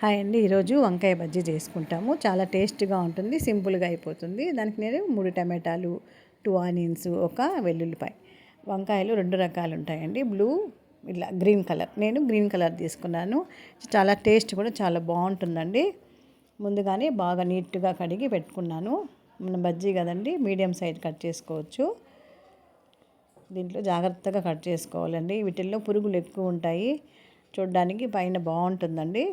Hi అండి. ఈరోజు వంకాయ బజ్జీ చేసుకుంటాము. చాలా టేస్ట్గా ఉంటుంది సింపుల్గా అయిపోతుంది. దానికి నేను మూడు టమాటాలు టూ ఆనియన్స్ ఒక వెల్లుల్లిపాయ. వంకాయలు రెండు రకాలు ఉంటాయండి. బ్లూ ఇలా గ్రీన్ కలర్. నేను గ్రీన్ కలర్ తీసుకున్నాను. చాలా టేస్ట్ కూడా చాలా బాగుంటుందండి. ముందుగానే బాగా నీట్గా కడిగి పెట్టుకున్నాను. మన బజ్జీ కదండి మీడియం సైజ్ కట్ చేసుకోవచ్చు. దీంట్లో జాగ్రత్తగా కట్ చేసుకోవాలండి. వీటిల్లో పురుగులు ఎక్కువ ఉంటాయి. చూడడానికి పైన బాగుంటుందండి.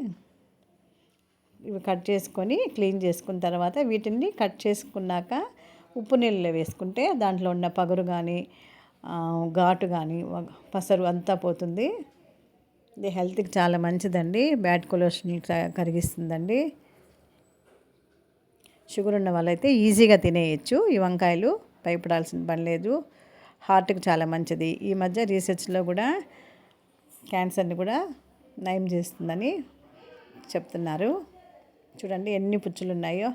కట్ చేసుకొని క్లీన్ చేసుకున్న తర్వాత వీటిని కట్ చేసుకున్నాక ఉప్పు నీళ్ళలో వేసుకుంటే దాంట్లో ఉన్న పగురు కానీ ఘాటు కానీ పసరు అంతా పోతుంది. ఇది హెల్త్కి చాలా మంచిదండి. Bad cholesterol కరిగిస్తుందండి. షుగర్ ఉన్న వాళ్ళైతే ఈజీగా తినేయచ్చు. ఈ వంకాయలు భయపడాల్సిన పని లేదు. హార్ట్కి చాలా మంచిది. ఈ మధ్య రీసెర్చ్లో కూడా క్యాన్సర్ని కూడా నయం చేస్తుందని చెప్తున్నారు. చూడండి ఎన్ని పుచ్చులు ఉన్నాయో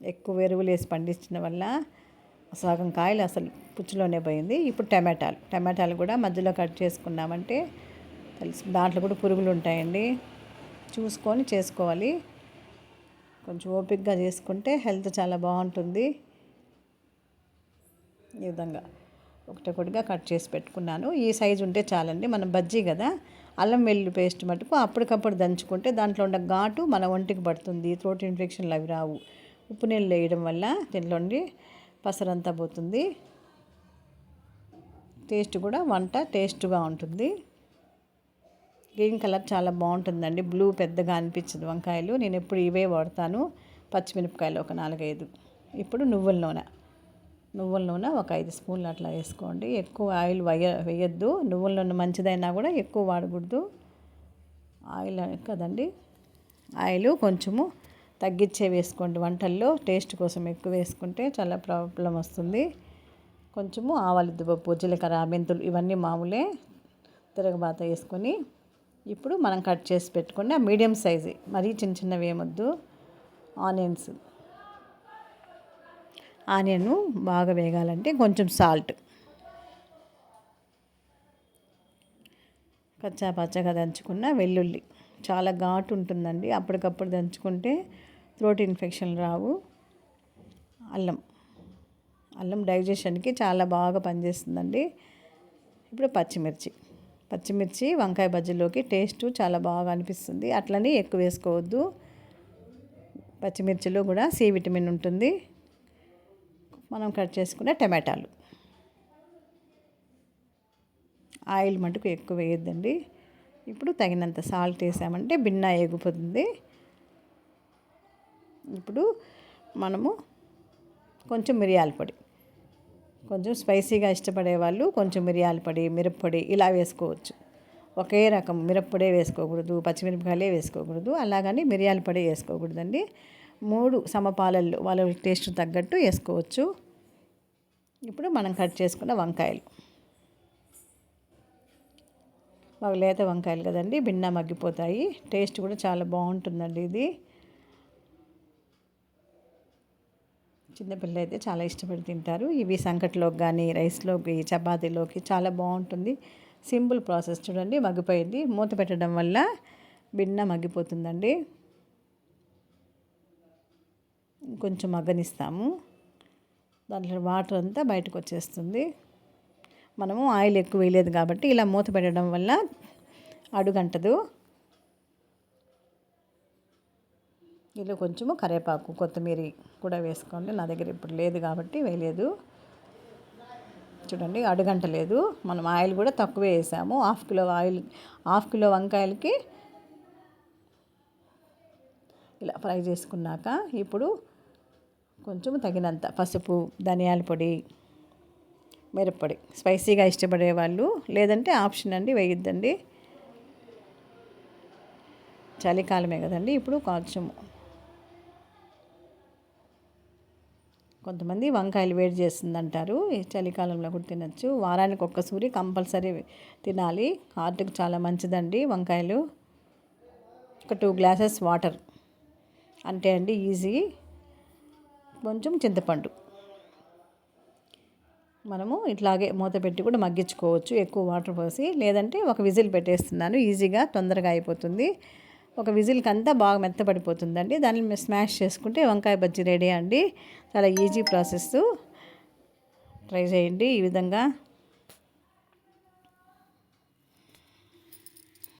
ఎక్కువ ఎరువులు వేసి పండించిన వల్ల సగం కాయలు అసలు పుచ్చులోనే పోయింది. ఇప్పుడు టమాటాలు. టమాటాలు కూడా మధ్యలో కట్ చేసుకున్నామంటే తెలుసు దాంట్లో కూడా పురుగులు ఉంటాయండి. చూసుకొని చేసుకోవాలి. కొంచెం ఓపిక్గా చేసుకుంటే హెల్త్ చాలా బాగుంటుంది. ఈ విధంగా. ఒకటొకటిగా కట్ చేసి పెట్టుకున్నాను. ఈ సైజు ఉంటే చాలండి. మనం బజ్జీ కదా అల్లం వెల్లుల్లి పేస్ట్ మటుకు అప్పటికప్పుడు దంచుకుంటే దాంట్లో ఉన్న ఘాటు మన ఒంటికి పడుతుంది. త్రోట్ ఇన్ఫెక్షన్లు అవి రావు. ఉప్పు నీళ్ళు వేయడం వల్ల దీంట్లోండి పసరంతా పోతుంది. టేస్ట్ కూడా వంట టేస్ట్గా ఉంటుంది. గ్రీన్ కలర్ చాలా బాగుంటుందండి. బ్లూ పెద్దగా అనిపించదు వంకాయలు. నేను ఎప్పుడు ఇవే వాడతాను. పచ్చిమిరపకాయలు ఒక నాలుగైదు. ఇప్పుడు నువ్వుల నూనె. నువ్వుల నూనె ఒక ఐదు స్పూన్లు అట్లా వేసుకోండి. ఎక్కువ ఆయిల్ వేయ వేయద్దు. నువ్వుల నూనె మంచిదైనా కూడా ఎక్కువ వాడకూడదు. ఆయిల్ కదండి. ఆయిల్ కొంచెము తగ్గించే వేసుకోండి. వంటల్లో టేస్ట్ కోసం ఎక్కువ వేసుకుంటే చాలా ప్రాబ్లం వస్తుంది. కొంచెము ఆవాలు పప్పు జీలకర్ర మెంతులు ఇవన్నీ మామూలే తిరగబాత వేసుకొని ఇప్పుడు మనం కట్ చేసి పెట్టుకోండి ఆ మీడియం సైజు మరీ చిన్న చిన్నవి ఏమొద్దు. ఆనియన్స్. ఆనియన్ బాగా వేగాలంటే కొంచెం సాల్ట్. కచ్చా పచ్చగా దంచుకున్న వెల్లుల్లి. చాలా ఘాటు ఉంటుందండి. అప్పటికప్పుడు దంచుకుంటే థ్రోట్ ఇన్ఫెక్షన్ రావు. అల్లం. అల్లం డైజెషన్కి చాలా బాగా పనిచేస్తుందండి. ఇప్పుడు పచ్చిమిర్చి. పచ్చిమిర్చి వంకాయ బజ్జీలోకి టేస్ట్ చాలా బాగా అనిపిస్తుంది. అట్లనే ఎక్కువ వేసుకోవద్దు. పచ్చిమిర్చిలో కూడా సి విటమిన్ ఉంటుంది. మనం కట్ చేసుకునే టమాటాలు. ఆయిల్ మటుకు ఎక్కువ వేయద్దండి. ఇప్పుడు తగినంత సాల్ట్ వేసామంటే బిన్న ఎగిపోతుంది ఇప్పుడు మనము కొంచెం మిరియాల పొడి. కొంచెం స్పైసీగా ఇష్టపడే వాళ్ళు కొంచెం మిరియాల పొడి మిరప్పొడి ఇలా వేసుకోవచ్చు. ఒకే రకం మిరప్పొడే వేసుకోకూడదు పచ్చిమిరపకాయలే వేసుకోకూడదు అలాగని మిరియాల పొడి వేసుకోకూడదండి. మూడు సమపాలల్లో వాళ్ళ టేస్ట్ తగ్గట్టు వేసుకోవచ్చు. ఇప్పుడు మనం కట్ చేసుకున్న వంకాయలు. బాగా లేత వంకాయలు కదండి భిన్న మగ్గిపోతాయి. టేస్ట్ కూడా చాలా బాగుంటుందండి ఇది. చిన్నపిల్లలు అయితే చాలా ఇష్టపడి తింటారు. ఇవి సంకట్లోకి కానీ రైస్లోకి చపాతీలోకి చాలా బాగుంటుంది. సింపుల్ ప్రాసెస్ చూడండి మగ్గిపోయింది. మూత పెట్టడం వల్ల భిన్న మగ్గిపోతుందండి. కొంచెం మగ్గనిస్తాము. దాంట్లో వాటర్ అంతా బయటకు వచ్చేస్తుంది. మనము ఆయిల్ ఎక్కువ వేయలేదు కాబట్టి ఇలా మూత పెట్టడం వల్ల అడుగంటదు ఇలా కొంచెము కరివేపాకు కొత్తిమీర కూడా వేసుకోండి. నా దగ్గర ఇప్పుడు లేదు కాబట్టి వేయలేదు. చూడండి అడుగంట లేదు మనం ఆయిల్ కూడా తక్కువే వేసాము. Half kilo oil half kilo వంకాయలకి ఇలా ఫ్రై చేసుకున్నాక ఇప్పుడు కొంచెం తగినంత పసుపు ధనియాల పొడి మిరప్పొడి. స్పైసీగా ఇష్టపడే వాళ్ళు లేదంటే ఆప్షన్ అండి వేయొద్దండి. చలికాలమే కదండి ఇప్పుడు కొంచెం కొంతమంది వంకాయలు వేడి చేస్తుంది అంటారు చలికాలంలో కూడా తినచ్చు. వారానికి ఒక్కసూరి కంపల్సరీ తినాలి. హార్ట్కి చాలా మంచిదండి వంకాయలు. ఒక టూ గ్లాసెస్ వాటర్. అంటే అండి ఈజీ. కొంచెం చింతపండు. మనము ఇట్లాగే మూత పెట్టి కూడా మగ్గించుకోవచ్చు. ఎక్కువ వాటర్ పోసి లేదంటే ఒక విజిల్ పెట్టేస్తున్నాను. ఈజీగా తొందరగా అయిపోతుంది. ఒక విజిల్కి అంతా బాగా మెత్తపడిపోతుందండి దాన్ని స్మాష్ చేసుకుంటే వంకాయ బజ్జీ రెడీ అండి. చాలా ఈజీ ప్రాసెస్ ట్రై చేయండి ఈ విధంగా.